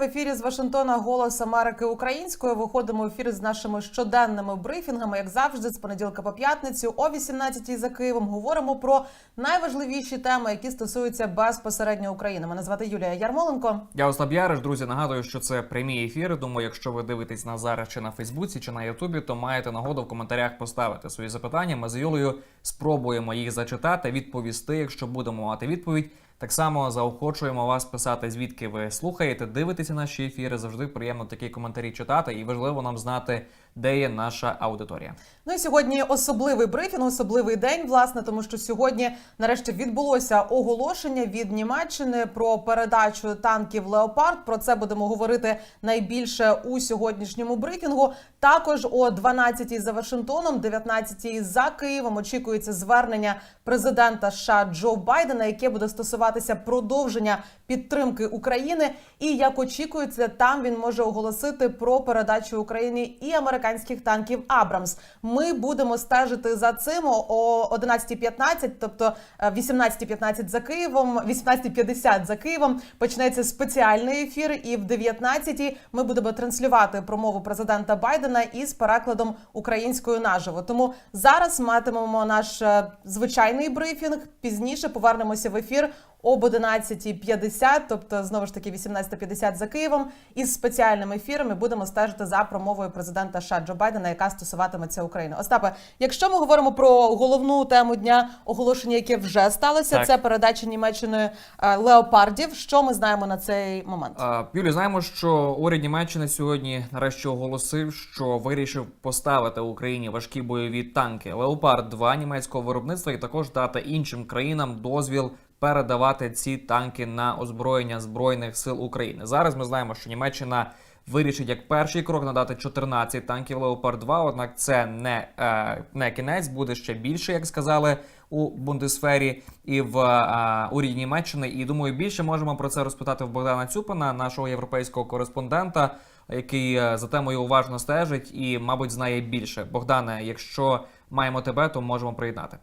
В ефірі з Вашингтона Голос Америки Українською. Виходимо в ефір з нашими щоденними брифінгами, як завжди, з понеділка по п'ятницю о 18-й за Києвом. Говоримо про найважливіші теми, які стосуються безпосередньо України. Мене звати Юлія Ярмоленко. Я Остап Яриш, друзі. Нагадую, що це прямі ефіри. Тому, якщо ви дивитесь нас зараз чи на Фейсбуці, чи на Ютубі, то маєте нагоду в коментарях поставити свої запитання. Ми з Юлею спробуємо їх зачитати, відповісти, якщо будемо мати відповідь. Так само заохочуємо вас писати, звідки ви слухаєте, дивитеся наші ефіри. Завжди приємно такі коментарі читати, і важливо нам знати, де є наша аудиторія. Ну і сьогодні особливий брифінг, особливий день, власне, тому що сьогодні нарешті відбулося оголошення від Німеччини про передачу танків Леопард. Про це будемо говорити найбільше у сьогоднішньому брифінгу. Також о 12-й за Вашингтоном, 19-й за Києвом. Очікується звернення президента США Джо Байдена, яке буде стосуватися продовження підтримки України. І як очікується, там він може оголосити про передачу Україні і американських танків Абрамс. Ми будемо стежити за цим о 11.15, тобто е, 18.15 за Києвом, 18.50 за Києвом. Почнеться спеціальний ефір, і в 19.00 ми будемо транслювати промову президента Байдена із перекладом українською наживо. Тому зараз матимемо наш е, звичайний брифінг. Пізніше повернемося в ефір об 11.50, тобто знову ж таки 18.50 за Києвом. Із спеціальним ефіром і будемо стежити за промовою президента США Джо Байдена, яка стосуватиметься України. Остапе, якщо ми говоримо про головну тему дня оголошення, яке вже сталося, Так. це передача Німеччини е, леопардів. Що ми знаємо на цей момент? Юлі, знаємо, що уряд Німеччини сьогодні нарешті оголосив, що вирішив поставити Україні важкі бойові танки Леопард 2 німецького виробництва і також дати іншим країнам дозвіл передавати ці танки на озброєння збройних сил України. Зараз ми знаємо, що Німеччина. Вирішить як перший крок надати 14 танків Леопард 2 Однак це не, е, не кінець, буде ще більше, як сказали у Бундесфері і в е, уряді Німеччини. І думаю, більше можемо про це розпитати в Богдана Цюпина, нашого європейського кореспондента, який е, за темою уважно стежить і, мабуть, знає більше. Богдане, якщо маємо тебе, то можемо приєднати.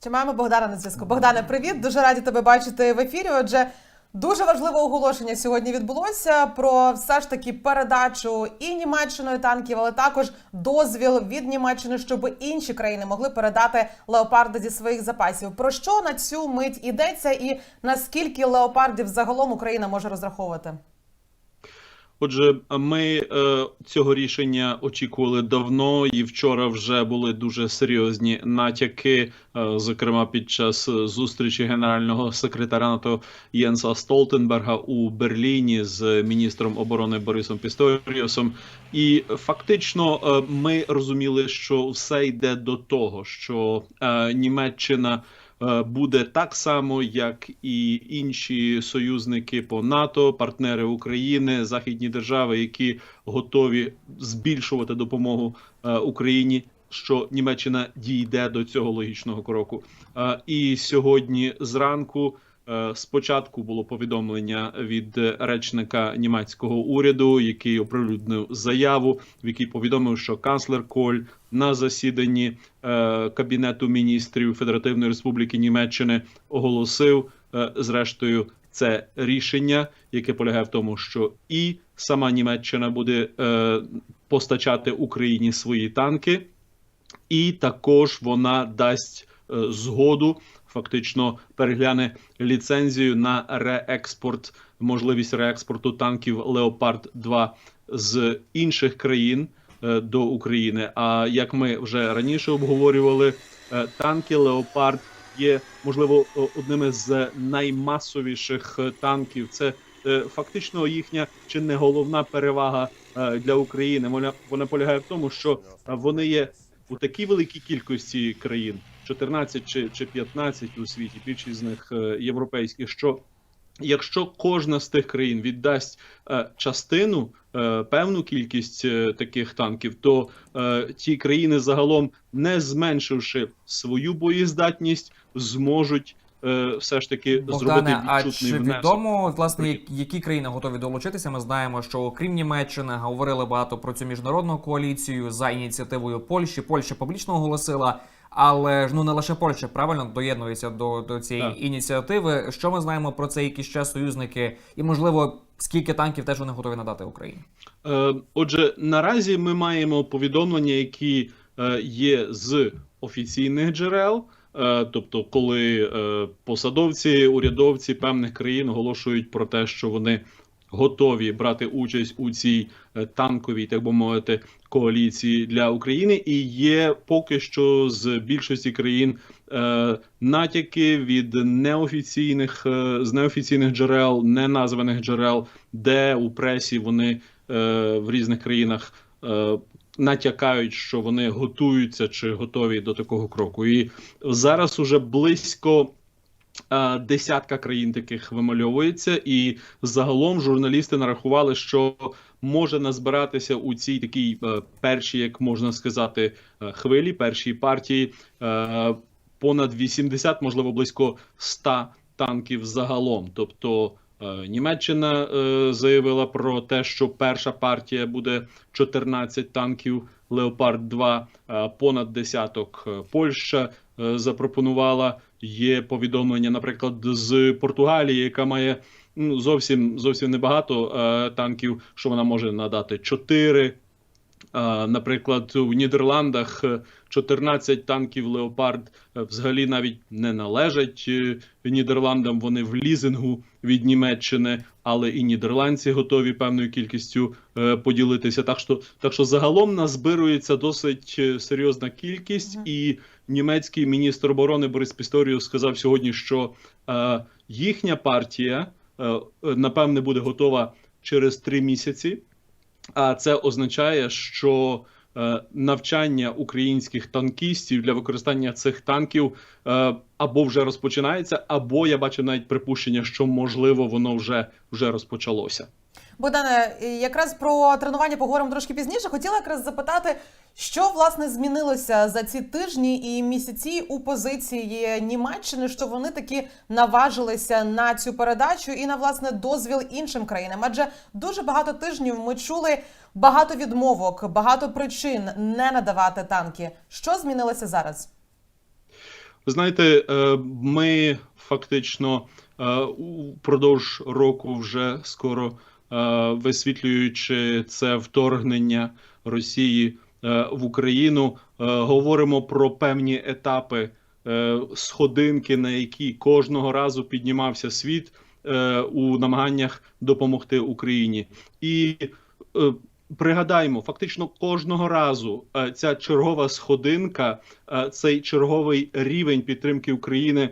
Чи маємо Богдана на зв'язку? Богдане, привіт! Дуже раді тебе бачити в ефірі. Отже, дуже важливе оголошення сьогодні відбулося про все ж таки передачу і Німеччиною танків, але також дозвіл від Німеччини, щоб інші країни могли передати леопарди зі своїх запасів. Про що на цю мить ідеться, і наскільки леопардів загалом Україна може розраховувати? Отже, ми е, цього рішення очікували давно, і вчора вже були дуже серйозні натяки. Е, зокрема, під час е, зустрічі генерального секретаря НАТО Єнса Столтенберга у Берліні з міністром оборони Борисом Пісторіусом. І фактично е, ми розуміли, що все йде до того, що е, Німеччина буде так само, як і інші союзники по НАТО, партнери України, західні держави, які готові збільшувати допомогу е, Україні. Що Німеччина дійде до цього логічного кроку, Е, і сьогодні зранку е, спочатку було повідомлення від е, речника німецького уряду, який оприлюднив заяву, в якій повідомив, що канцлер Коль на засіданні е, кабінету міністрів Федеративної Республіки Німеччини оголосив е, зрештою це рішення, яке полягає в тому, що і сама Німеччина буде е, постачати Україні свої танки, і також вона дасть е, згоду, фактично перегляне ліцензію на реекспорт, можливість реекспорту танків Леопард 2 з інших країн е, до України. А як ми вже раніше обговорювали, е, танки Леопард є можливо одними з наймасовіших е, танків. Це фактично їхня чи не головна перевага для України. Вона вона полягає в тому, що вони є у такій великій кількості країн, 14 чи, чи 15 у світі, більшість з них е, європейських. Що якщо кожна з тих країн віддасть е, частину, е, певну кількість таких танків, то ті країни загалом, не зменшивши свою боєздатність, зможуть все ж таки зробити Богдане, а чи внесок. відомо власне які країни готові долучитися? Ми знаємо, що окрім Німеччини говорили багато про цю міжнародну коаліцію за ініціативою Польщі. Польща публічно оголосила Але ж ну не лише Польща правильно доєднується до, до цієї Так. ініціативи. Що ми знаємо про це, які ще союзники, і можливо, скільки танків теж вони готові надати Україні? Е, Отже, наразі ми маємо повідомлення, які е, є з офіційних джерел. Е, Тобто, коли е, посадовці, урядовці певних країн оголошують про те, що вони готові брати участь у цій е, танковій, так би мовити, коаліції для України, і є поки що з більшості країн е, натяки від неофіційних е, з неофіційних джерел, неназваних джерел, де у пресі вони е, в різних країнах е, натякають, що вони готуються чи готові до такого кроку. І зараз уже близько. Е, Десятка країн таких вимальовується, і загалом журналісти нарахували, що може назбиратися у цій такій е, першій, як можна сказати, е, хвилі, першій партії понад 80, можливо, близько 100 танків загалом. Тобто Німеччина заявила про те, що перша партія буде 14 танків Леопард 2, е, понад десяток Польща запропонувала. Є повідомлення, наприклад, з Португалії, яка має ну, зовсім зовсім небагато е, танків, що вона може надати 4. Е, Наприклад, у Нідерландах е, 14 танків Леопард е, взагалі навіть не належать е, Нідерландам. Вони в лізингу від Німеччини, але і нідерландці готові певною кількістю е, поділитися. Так що, так що загалом назбирується досить е, серйозна кількість, і німецький міністр оборони Борис Пісторіус сказав сьогодні, що е, їхня партія е, напевне буде готова через три місяці. А це означає, що е, навчання українських танкістів для використання цих танків е, або вже розпочинається, або я бачу навіть припущення, що можливо воно вже, вже розпочалося. Богдане, якраз про тренування поговоримо трошки пізніше. Хотіла якраз запитати, що власне змінилося за ці тижні і місяці у позиції Німеччини, що вони таки наважилися на цю передачу і на власне дозвіл іншим країнам. Адже дуже багато тижнів ми чули багато відмовок, багато причин не надавати танки. Що змінилося зараз? Ви знаєте, е, ми фактично е, упродовж року вже скоро висвітлюючи це вторгнення Росії е, в Україну, е, говоримо про певні етапи е, сходинки, на які кожного разу піднімався світ е, у намаганнях допомогти Україні. І е, Пригадаймо, фактично кожного разу е, ця чергова сходинка, е, цей черговий рівень підтримки України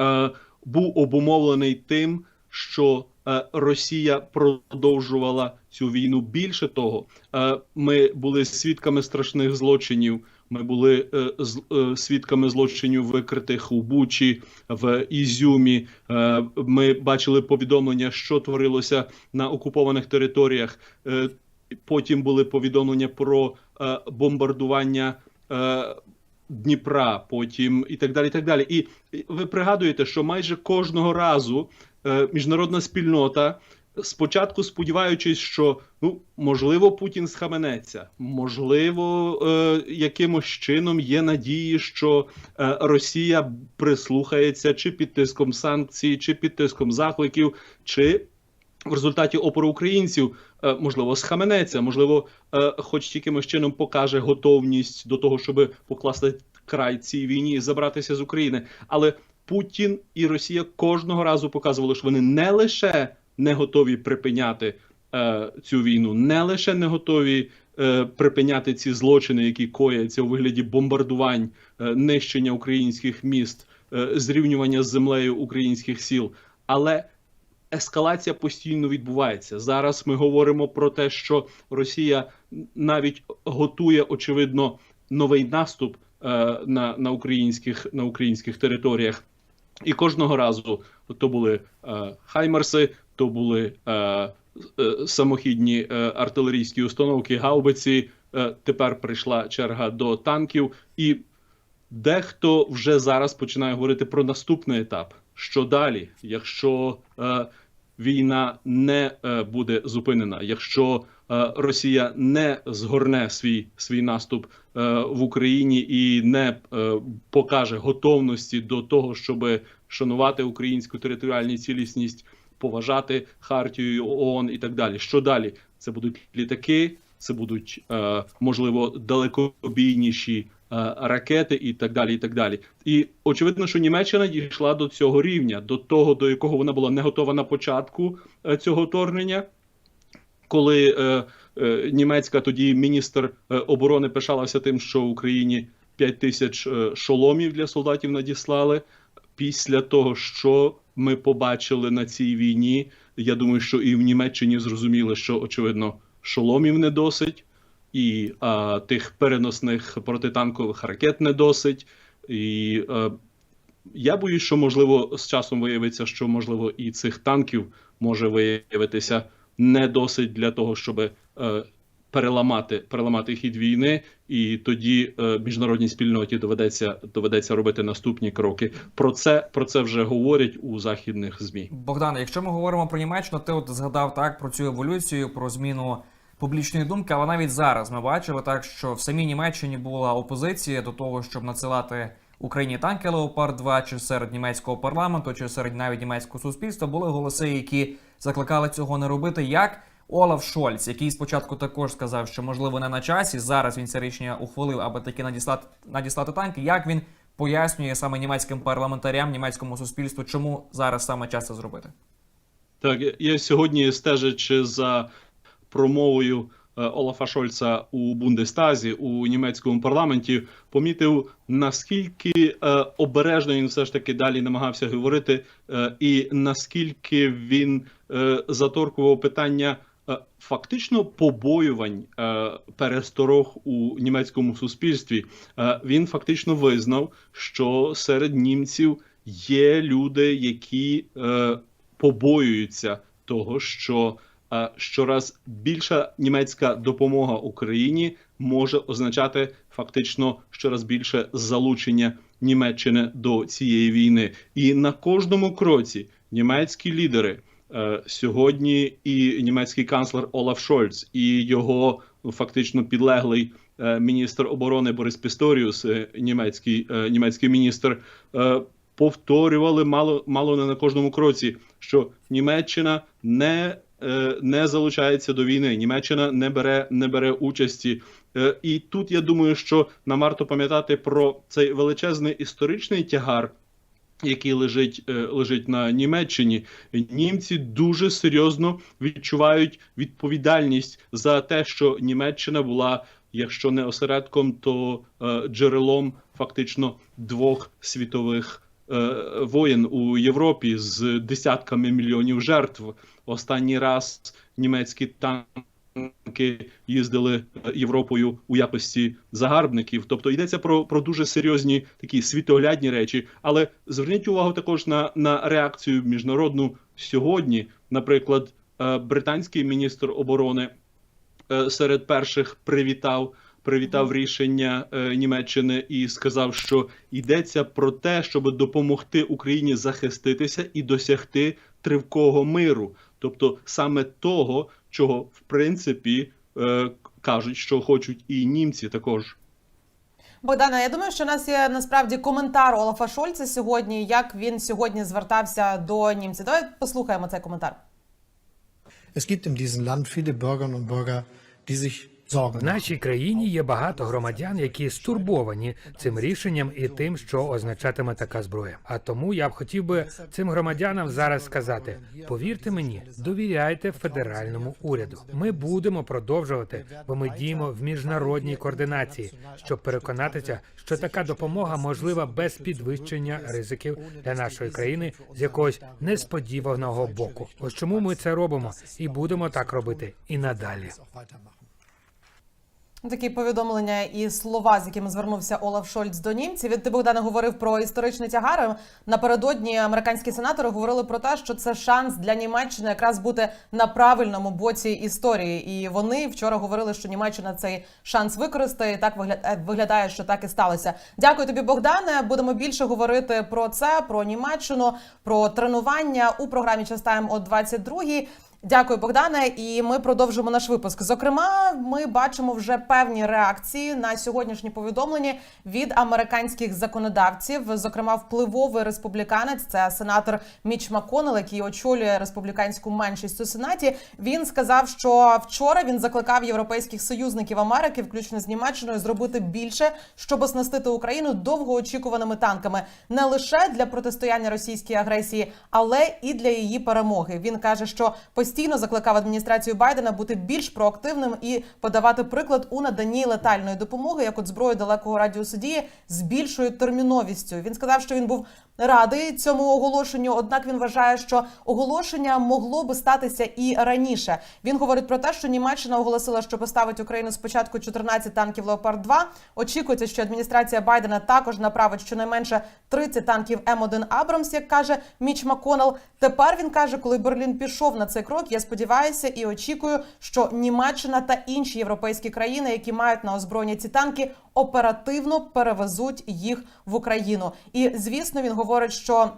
е, був обумовлений тим, що е, Росія продовжувала цю війну. Більше того, е, ми були свідками страшних злочинів. Ми були е, е, свідками злочинів, викритих у Бучі, в Ізюмі. Е, Ми бачили повідомлення, що творилося на окупованих територіях. Е, Потім були повідомлення про е, бомбардування е, Дніпра, потім і так далі. І так далі. І ви пригадуєте, що майже кожного разу е, міжнародна спільнота, спочатку сподіваючись, що ну можливо Путін схаменеться, можливо, е, якимось чином є надії, що е, Росія прислухається чи під тиском санкцій, чи під тиском закликів, чи в результаті опору українців е, можливо схаменеться, можливо, е, хоч якимось чином покаже готовність до того, щоб покласти край цій війні і забратися з України. Але Путін і Росія кожного разу показували, що вони не лише не готові припиняти е, цю війну, не лише не готові е, припиняти ці злочини, які кояться у вигляді бомбардувань, е, нищення українських міст, е, зрівнювання з землею українських сіл, але ескалація постійно відбувається. Зараз ми говоримо про те, що Росія навіть готує очевидно новий наступ е, на, на українських на українських територіях. І кожного разу то були е, хаймерси, то були е, е, самохідні е, артилерійські установки, гаубиці. Е, тепер прийшла черга до танків, і дехто вже зараз починає говорити про наступний етап. Що далі, якщо е, війна не е, буде зупинена, якщо Росія не згорне свій свій наступ е, в Україні і не е, покаже готовності до того, щоб шанувати українську територіальну цілісність, поважати хартію ООН і так далі. Що далі? Це будуть літаки, це будуть е, можливо далекобійніші е, ракети і так далі. І так далі. І очевидно, що Німеччина дійшла до цього рівня, до того, до якого вона була не готова на початку е, цього вторгнення. Коли е, е, німецька тоді міністр е, оборони пишалася тим, що в Україні 5 тисяч е, шоломів для солдатів надіслали. Після того, що ми побачили на цій війні, я думаю, що і в Німеччині зрозуміли, що очевидно шоломів не досить, і а, тих переносних протитанкових ракет не досить. І е, я боюсь, що можливо з часом виявиться, що можливо і цих танків може виявитися не досить для того, щоб е, переламати, переламати хід війни, і тоді е, міжнародній спільноті доведеться доведеться робити наступні кроки. Про це про це вже говорять у західних змі. Богдан, якщо ми говоримо про Німеччину, ти от згадав так про цю еволюцію, про зміну публічної думки, але навіть зараз ми бачили так, що в самій Німеччині була опозиція до того, щоб надсилати Україні танки Леопард 2 чи серед німецького парламенту, чи серед навіть німецького суспільства були голоси, які закликали цього не робити. Як Олаф Шольц, який спочатку також сказав, що можливо не на часі. Зараз він це рішення ухвалив, аби таки надіслати надіслати танки. Як він пояснює саме німецьким парламентарям, німецькому суспільству, чому зараз саме час це зробити? Так, я- сьогодні стежачи за промовою Олафа Шольца у Бундестазі у німецькому парламенті, помітив наскільки е, обережно він все ж таки далі намагався говорити, е, і наскільки він е, заторкував питання. е, Фактично побоювань е, пересторог у німецькому суспільстві Е, він фактично визнав, що серед німців є люди, які е, побоюються того, що е, щораз більша німецька допомога Україні може означати фактично щораз більше залучення Німеччини до цієї війни, і на кожному кроці німецькі лідери. Е, Сьогодні і німецький канцлер Олаф Шольц, і його ну, фактично підлеглий е, міністр оборони Борис Пісторіус, е, німецький, німецький міністр, повторювали мало мало не на кожному кроці, що Німеччина не, не залучається до війни, Німеччина не бере, не бере участі. Е, І тут я думаю, що нам варто пам'ятати про цей величезний історичний тягар. Який лежить е, лежить на Німеччині, німці дуже серйозно відчувають відповідальність за те, що Німеччина була, якщо не осередком, то е, джерелом фактично двох світових е, воєн у Європі з десятками мільйонів жертв. Останній раз німецькі танки їздили е, Європою у якості загарбників. Тобто йдеться про, про дуже серйозні такі світоглядні речі. Але зверніть увагу також на, на реакцію міжнародну сьогодні. Наприклад, е, британський міністр оборони е, серед перших привітав. Привітав рішення е, Німеччини і сказав, що йдеться про те, щоб допомогти Україні захиститися і досягти тривкого миру, тобто саме того, чого в принципі е, кажуть, що хочуть і німці також. Богдана, я думаю, що у нас є насправді коментар Олафа Шольца сьогодні, як він сьогодні звертався до німців. Давай послухаємо цей коментар. Es gibt in diesem Land viele Bürgerinnen und Bürger, die sich В нашій країні є багато громадян, які стурбовані цим рішенням і тим, що означатиме така зброя. А тому я б хотів би цим громадянам зараз сказати: повірте мені, довіряйте федеральному уряду. Ми будемо продовжувати, бо ми діємо в міжнародній координації, щоб переконатися, що така допомога можлива без підвищення ризиків для нашої країни з якогось несподіваного боку. Ось чому ми це робимо і будемо так робити і надалі. Такі повідомлення і слова, з якими звернувся Олаф Шольц до німців. Від ти Богдане говорив про історичний тягар. Напередодні американські сенатори говорили про те, що це шанс для Німеччини якраз бути на правильному боці історії. І вони вчора говорили, що Німеччина цей шанс використає. І Так вигля- виглядає, що так і сталося. Дякую тобі, Богдане. Будемо більше говорити про це, про Німеччину, про тренування у програмі «Час Тайм» о 22-й. Дякую, Богдане. І ми продовжимо наш випуск. Зокрема, ми бачимо вже певні реакції на сьогоднішні повідомлення від американських законодавців. Зокрема, впливовий республіканець, це сенатор Міч Маконел, який очолює республіканську меншість у сенаті. Він сказав, що вчора він закликав європейських союзників Америки, включно з Німеччиною, зробити більше, щоб оснастити Україну довгоочікуваними танками, не лише для протистояння російській агресії, але і для її перемоги. Він каже, що постійно закликав адміністрацію Байдена бути більш проактивним і подавати приклад у наданні летальної допомоги, як от зброї далекого радіусу дії з більшою терміновістю. Він сказав, що він був радий цьому оголошенню. Однак він вважає, що оголошення могло би статися і раніше. Він говорить про те, що Німеччина оголосила, що поставить Україну спочатку 14 танків Леопард 2 Очікується, що адміністрація Байдена також направить щонайменше 30 танків М1 Абрамс, як каже Міч Маконел. Тепер він каже, коли Берлін пішов на цей крок, я сподіваюся і очікую, що Німеччина та інші європейські країни, які мають на озброєння ці танки, оперативно перевезуть їх в Україну. І звісно, він говорить, що.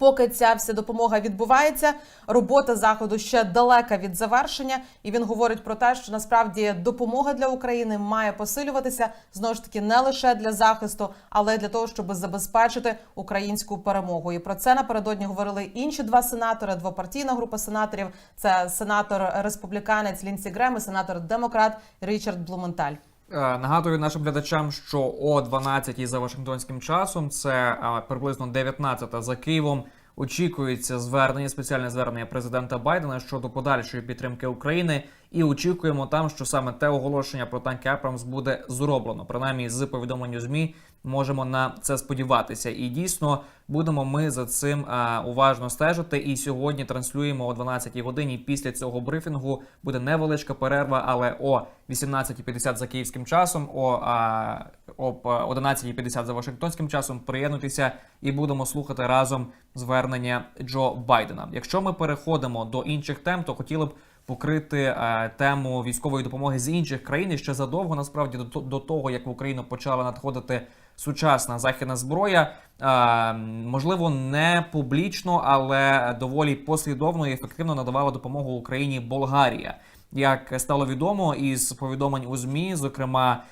Поки ця вся допомога відбувається, робота заходу ще далека від завершення, і він говорить про те, що насправді допомога для України має посилюватися знову ж таки не лише для захисту, але й для того, щоб забезпечити українську перемогу. І про це напередодні говорили інші два сенатори, двопартійна група сенаторів. Це сенатор республіканець Лінсі Грем і сенатор демократ Річард Блументаль. Е, Нагадую нашим глядачам, що о 12 за Вашингтонським часом, це е, приблизно 19 за Києвом. Очікується звернення, спеціальне звернення президента Байдена щодо подальшої підтримки України, і очікуємо там, що саме те оголошення про танки Апрамс буде зроблено. Принаймні, з повідомлень змі можемо на це сподіватися. І дійсно будемо ми за цим а, уважно стежити. І сьогодні транслюємо о 12 годині. Після цього брифінгу буде невеличка перерва, але о 18.50 за київським часом, о а, об 11.50 за Вашингтонським часом приєднуйтеся і будемо слухати разом звернення Джо Байдена. Якщо ми переходимо до інших тем, то хотіли б покрити е, тему військової допомоги з інших країн І ще задовго насправді до того, як в Україну почала надходити сучасна західна зброя. Е, можливо, не публічно, але доволі послідовно і ефективно надавала допомогу Україні Болгарія. Як стало відомо із повідомлень у змі, зокрема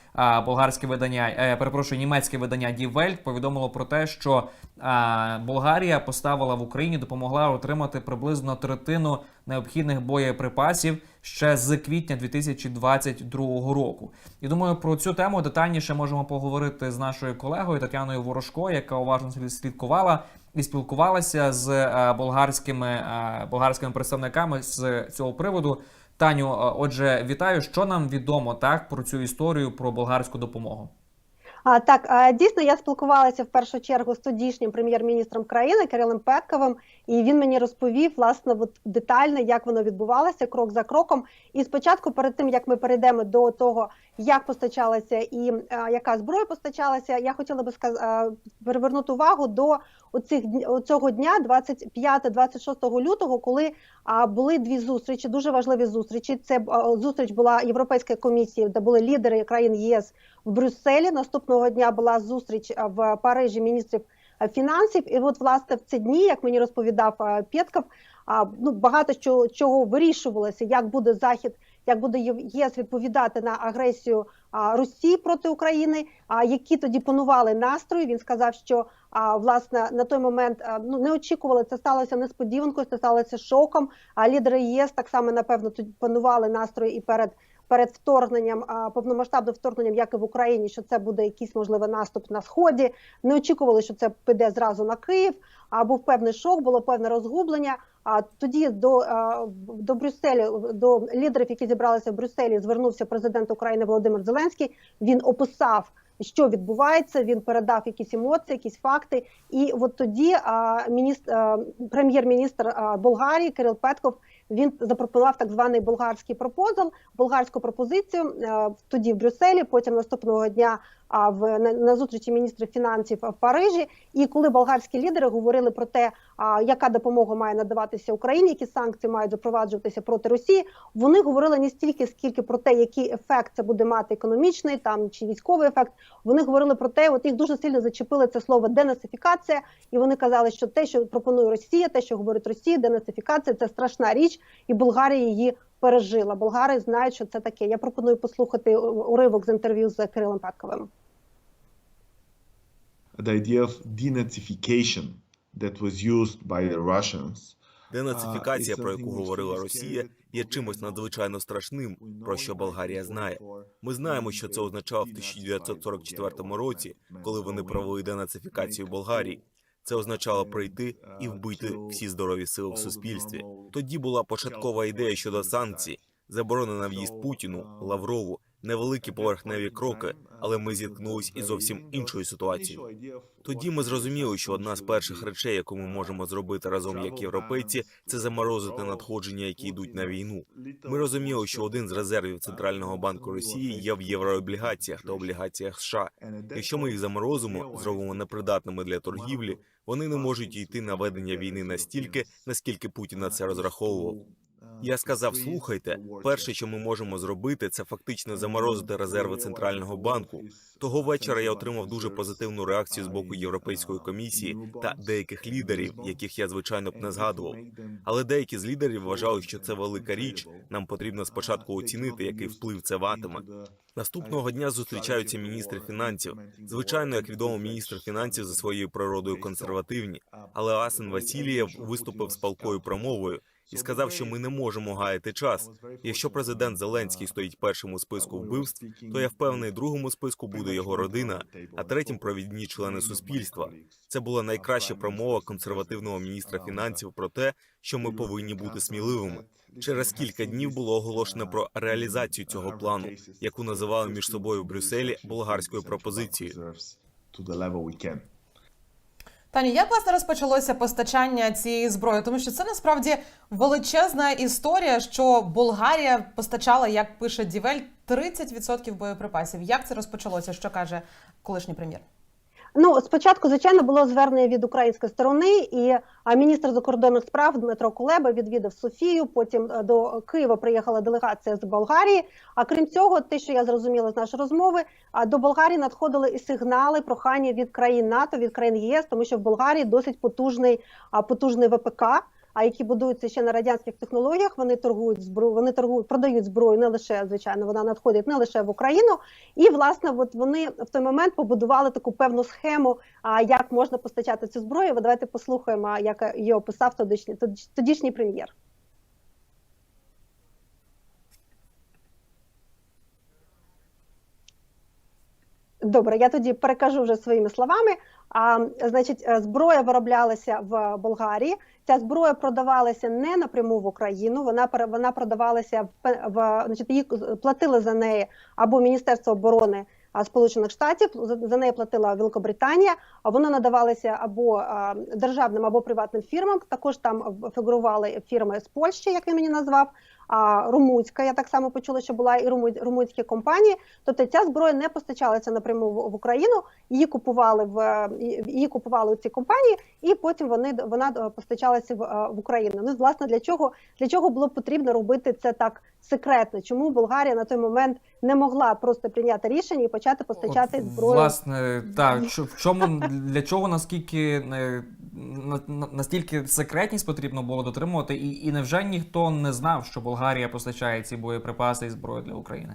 болгарське видання, е, перепрошую, німецьке видання Die Welt повідомило про те, що Болгарія поставила в Україні, допомогла отримати приблизно третину необхідних боєприпасів ще з квітня 2022 року. І думаю, про цю тему детальніше можемо поговорити з нашою колегою Тетяною Ворожко, яка уважно слід- слідкувала і спілкувалася з е, болгарськими, е, болгарськими представниками з цього приводу. Таню, е, отже, вітаю. Що нам відомо так про цю історію про болгарську допомогу? А так дійсно я спілкувалася в першу чергу з тодішнім прем'єр-міністром країни Кирилом Петковим, і він мені розповів власне от детально, як воно відбувалося крок за кроком. І спочатку, перед тим як ми перейдемо до того, як постачалася і а, яка зброя постачалася, я хотіла би сказ... а, перевернути увагу до оцих цього дня, 25-26 лютого, коли а, були дві зустрічі, дуже важливі зустрічі. Це а, зустріч була Європейської комісії, де були лідери країн ЄС в Брюсселі. Наступного дня була зустріч в Парижі міністрів фінансів. І от власне в ці дні, як мені розповідав а, Пєтков, ну багато чого, чого вирішувалося, як буде захід. Як буде ЄС відповідати на агресію Росії проти України? А які тоді панували настрої? Він сказав, що власне на той момент ну не очікували. Це сталося несподіванкою, це сталося шоком. А лідери ЄС так само напевно тоді панували настрої і перед. Перед вторгненням повномасштабним вторгненням, як і в Україні, що це буде якийсь можливий наступ на сході. Не очікували, що це піде зразу на Київ. А був певний шок, було певне розгублення. А тоді до, до Брюсселю, до лідерів, які зібралися в Брюсселі, звернувся президент України Володимир Зеленський. Він описав. Що відбувається? Він передав якісь емоції, якісь факти, і от тоді а, міністр, прем'єр-міністр Болгарії Кирил Петков він запропонував так званий болгарський пропозал, болгарську пропозицію а, тоді в Брюсселі. Потім наступного дня в на, на зустрічі міністрів фінансів в Парижі. І коли болгарські лідери говорили про те, яка допомога має надаватися Україні, які санкції мають запроваджуватися проти Росії, вони говорили не стільки, скільки про те, який ефект це буде мати економічний там чи військовий ефект. Вони говорили про те, от їх дуже сильно зачепили це слово денацифікація, і вони казали, що те, що пропонує Росія, те, що говорить Росія, денацифікація це страшна річ, і Болгарія її пережила. Болгари знають, що це таке. Я пропоную послухати уривок з інтерв'ю з Кирилом Петковим. The idea of denazification that was used by the Russians. Денацифікація, про яку говорила Росія, є чимось надзвичайно страшним, про що Болгарія знає. Ми знаємо, що це означало в 1944 році, коли вони провели денацифікацію Болгарії. Це означало прийти і вбити всі здорові сили в суспільстві. Тоді була початкова ідея щодо санкцій, заборона на в'їзд Путіну, Лаврову, невеликі поверхневі кроки, але ми зіткнулись із зовсім іншою ситуацією. Тоді ми зрозуміли, що одна з перших речей, яку ми можемо зробити разом як європейці, це заморозити надходження, які йдуть на війну. Ми розуміли, що один з резервів центрального банку Росії є в єврооблігаціях та облігаціях США. Якщо ми їх заморозимо, зробимо непридатними для торгівлі, вони не можуть йти на ведення війни настільки, наскільки Путін на це розраховував. Я сказав: слухайте, перше, що ми можемо зробити, це фактично заморозити резерви центрального банку. Того вечора я отримав дуже позитивну реакцію з боку Європейської комісії та деяких лідерів, яких я звичайно б не згадував. Але деякі з лідерів вважали, що це велика річ. Нам потрібно спочатку оцінити, який вплив це матиме. Наступного дня зустрічаються міністри фінансів. Звичайно, як відомо, міністр фінансів за своєю природою консервативні. Але Асен Васильєв виступив з палкою промовою і сказав, що ми не можемо гаяти час. Якщо президент Зеленський стоїть першим у списку вбивств, то я впевнений, другим у списку буде його родина, а третім провідні члени суспільства. Це була найкраща промова консервативного міністра фінансів про те, що ми повинні бути сміливими. Через кілька днів було оголошено про реалізацію цього плану, яку називали між собою в Брюсселі болгарською пропозицією. Тані, як власне розпочалося постачання цієї зброї? Тому що це насправді величезна історія, що Болгарія постачала, як пише Дівель, 30% боєприпасів. Як це розпочалося? Що каже колишній прем'єр? Ну, спочатку, звичайно, було звернення від української сторони, і а, міністр закордонних справ Дмитро Кулеба відвідав Софію. Потім е, до Києва приїхала делегація з Болгарії. А крім цього, те, що я зрозуміла з нашої розмови, до Болгарії надходили і сигнали прохання від країн НАТО, від країн ЄС, тому що в Болгарії досить потужний, потужний ВПК. А які будуються ще на радянських технологіях, вони торгують зброю, вони торгують, продають зброю не лише звичайно, вона надходить не лише в Україну. І власне, от вони в той момент побудували таку певну схему, а як можна постачати цю зброю. Ви давайте послухаємо, як її описав тодішній тодішній прем'єр. Добре, я тоді перекажу вже своїми словами. А, значить, е, зброя вироблялася в Болгарії. Ця зброя продавалася не напряму в Україну. Вона вона продавалася в, в значить, її платили за неї або Міністерство оборони Сполучених Штатів. За неї платила Великобританія. А вона надавалася або державним, або приватним фірмам. Також там фігурували фірми з Польщі, як він мені назвав. А румунська, я так само почула, що була і руму- румунські компанії. Тобто ця зброя не постачалася напряму в, Україну. Її купували в її купували у ці компанії, і потім вони вона е, постачалася в, е, в Україну. Ну власне для чого для чого було потрібно робити це так секретно? Чому Болгарія на той момент не могла просто прийняти рішення і почати постачати От, зброю? Власне, так в чому для чого наскільки е, на- на- настільки секретність потрібно було дотримувати, і, і невже ніхто не знав, що Болгарія постачає ці боєприпаси і зброю для України?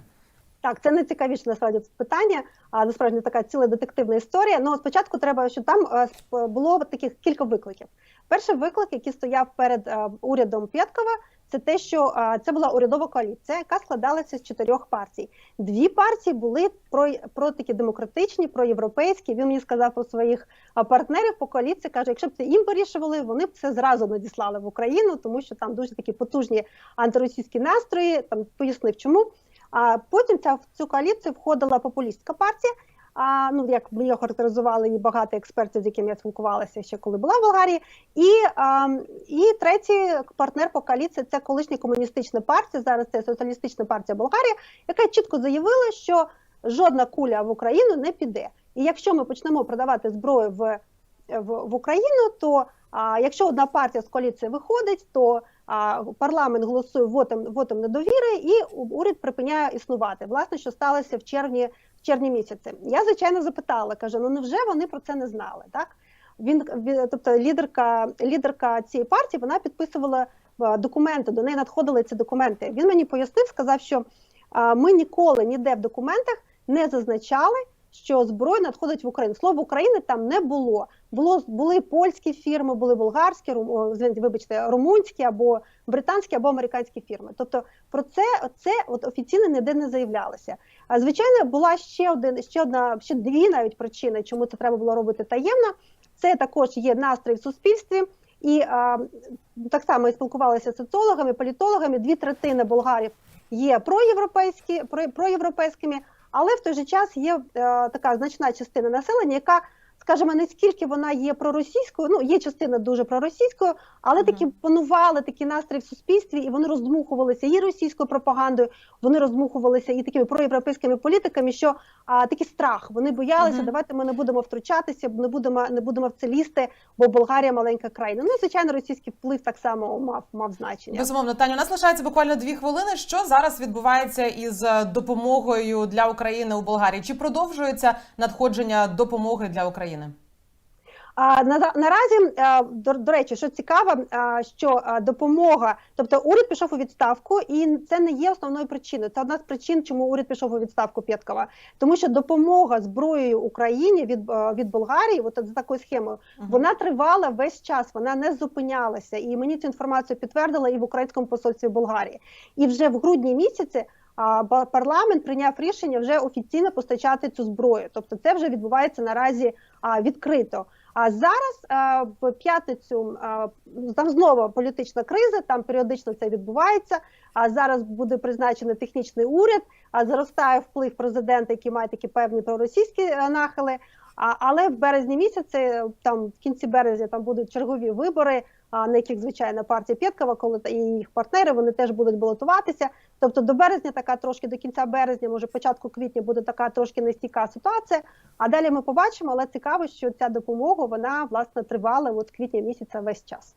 Так, це найцікавіше насправді питання. А насправді така ціла детективна історія. Ну спочатку треба, що там е, було таких кілька викликів. Перший виклик, який стояв перед е, урядом Пєткова, це те, що е, це була урядова коаліція, яка складалася з чотирьох партій. Дві партії були про, про такі демократичні, проєвропейські. Він мені сказав про своїх партнерів по коаліції. каже, якщо б це їм вирішували, вони б це зразу надіслали в Україну, тому що там дуже такі потужні антиросійські настрої. Там пояснив, чому. А потім ця в цю коаліцію входила популістська партія. А ну як мені охарактеризували її багато експертів, з якими я спілкувалася ще коли була в Болгарії. І, а, і третій партнер по коаліції це колишня комуністична партія. Зараз це соціалістична партія Болгарії, яка чітко заявила, що жодна куля в Україну не піде. І якщо ми почнемо продавати зброю в, в, в Україну, то а, якщо одна партія з коаліції виходить, то парламент голосує вотом, вотом недовіри, і уряд припиняє існувати. Власне, що сталося в червні, в червні місяці. Я звичайно запитала, кажу: ну невже вони про це не знали? Так він, тобто лідерка, лідерка цієї партії, вона підписувала документи, до неї надходили ці документи. Він мені пояснив, сказав, що ми ніколи ніде в документах не зазначали, що зброя надходить в Україну. Слово України там не було. Було були польські фірми, були болгарські, рум, вибачте, румунські або британські або американські фірми. Тобто про це це от офіційно ніде не заявлялося. А звичайно, була ще один, ще одна, ще дві навіть причини, чому це треба було робити таємно. Це також є настрій в суспільстві. І а, так само і спілкувалися з соціологами, політологами. Дві третини болгарів є проєвропейські, про- проєвропейськими, але в той же час є е, така значна частина населення, яка, скажімо, не скільки вона є проросійською, ну є частина дуже проросійською, але Мгм. такі панували такі настрій в суспільстві, і вони роздмухувалися і російською пропагандою, вони роздмухувалися і такими проєвропейськими політиками, що а, такий страх. Вони боялися, Мгм. давайте ми не будемо втручатися, не будемо не будемо в це лізти, бо Болгарія маленька країна. Ну і звичайно, російський вплив так само мав мав значення. Безумовно, Таню, у нас лишається буквально дві хвилини. Що зараз відбувається із е, допомогою для України у Болгарії? Чи продовжується надходження допомоги для України? А на наразі до, до речі, що цікаво, що допомога, тобто уряд пішов у відставку, і це не є основною причиною. Це одна з причин, чому уряд пішов у відставку Пєткова. Тому що допомога зброєю Україні від, від Болгарії, от за такою схемою, Мгм. вона тривала весь час, вона не зупинялася. І мені цю інформацію підтвердила і в українському посольстві Болгарії. І вже в грудні місяці. Парламент прийняв рішення вже офіційно постачати цю зброю, тобто це вже відбувається наразі відкрито. А зараз в п'ятницю там знову політична криза, там періодично це відбувається. А зараз буде призначений технічний уряд, а зростає вплив президента, який має такі певні проросійські е, нахили. А, але в березні місяці, там в кінці березня, там будуть чергові вибори, а, на яких звичайно партія Пєткова, коли і їх партнери вони теж будуть балотуватися. Тобто до березня така трошки до кінця березня, може початку квітня буде така трошки нестійка ситуація. А далі ми побачимо, але цікаво, що ця допомога вона власне тривала от квітня місяця весь час.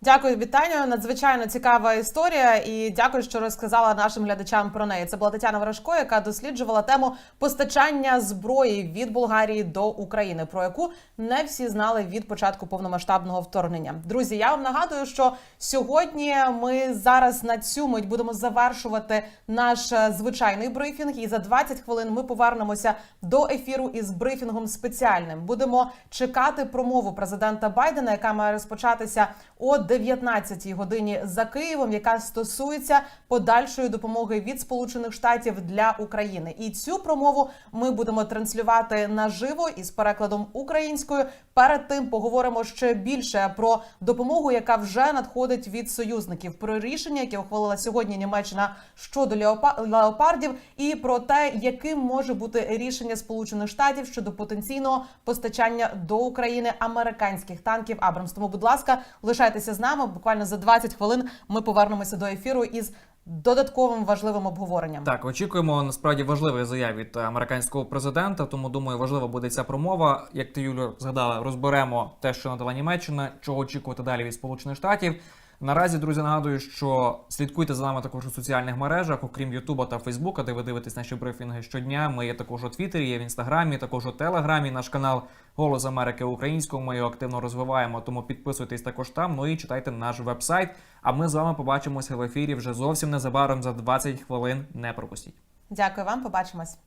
Дякую, вітання. Надзвичайно цікава історія, і дякую, що розказала нашим глядачам про неї. Це була Тетяна Ворожко, яка досліджувала тему постачання зброї від Болгарії до України, про яку не всі знали від початку повномасштабного вторгнення. Друзі, я вам нагадую, що сьогодні ми зараз на цю мить будемо завершувати наш е, звичайний брифінг. І за 20 хвилин ми повернемося до ефіру із брифінгом спеціальним. Будемо чекати промову президента Байдена, яка має розпочатися о 19 годині за Києвом, яка стосується подальшої допомоги від Сполучених Штатів для України. І цю промову ми будемо транслювати наживо із перекладом українською. Перед тим поговоримо ще більше про допомогу, яка вже надходить від союзників, про рішення, яке ухвалила сьогодні Німеччина щодо леопа- леопардів, і про те, яким може бути рішення Сполучених Штатів щодо потенційного постачання до України американських танків Абрамс. Тому, будь ласка, лишайтеся з нами. Буквально за 20 хвилин ми повернемося до ефіру із додатковим важливим обговоренням. Так, очікуємо насправді важливої заяв від американського президента. Тому думаю, важлива буде ця промова. Як ти Юлю згадала, розберемо те, що надала Німеччина, чого очікувати далі від Сполучених Штатів. Наразі, друзі, нагадую, що слідкуйте за нами також у соціальних мережах, окрім Ютуба та Фейсбука, де ви дивитесь наші брифінги щодня. Ми є також у Твіттері, є в інстаграмі, також у Телеграмі. Наш канал Голос Америки українською. Ми його активно розвиваємо, тому підписуйтесь також там. Ну і читайте наш вебсайт. А ми з вами побачимося в ефірі вже зовсім незабаром за 20 хвилин. Не пропустіть. Дякую вам. Побачимось.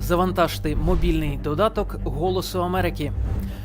Завантажте мобільний додаток Голосу Америки.